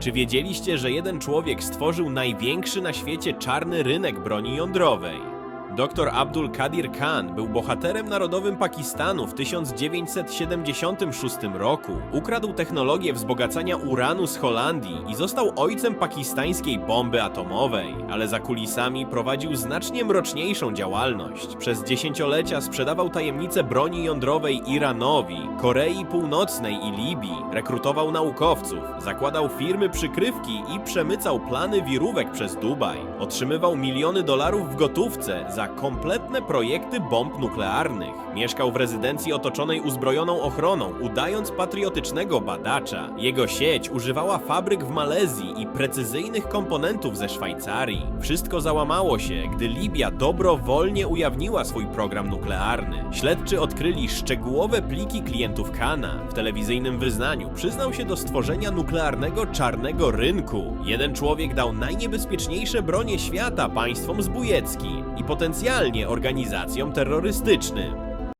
Czy wiedzieliście, że jeden człowiek stworzył największy na świecie czarny rynek broni jądrowej? Dr Abdul Kadir Khan był bohaterem narodowym Pakistanu w 1976 roku. Ukradł technologię wzbogacania uranu z Holandii i został ojcem pakistańskiej bomby atomowej, ale za kulisami prowadził znacznie mroczniejszą działalność. Przez dziesięciolecia sprzedawał tajemnice broni jądrowej Iranowi, Korei Północnej i Libii, rekrutował naukowców, zakładał firmy przykrywki i przemycał plany wirówek przez Dubaj. Otrzymywał miliony dolarów w gotówce za kompletne projekty bomb nuklearnych. Mieszkał w rezydencji otoczonej uzbrojoną ochroną, udając patriotycznego badacza. Jego sieć używała fabryk w Malezji i precyzyjnych komponentów ze Szwajcarii. Wszystko załamało się, gdy Libia dobrowolnie ujawniła swój program nuklearny. Śledczy odkryli szczegółowe pliki klientów Kana. W telewizyjnym wyznaniu przyznał się do stworzenia nuklearnego czarnego rynku. Jeden człowiek dał najniebezpieczniejsze bronie świata państwom zbójeckim i potencjalnie organizacjom terrorystycznym.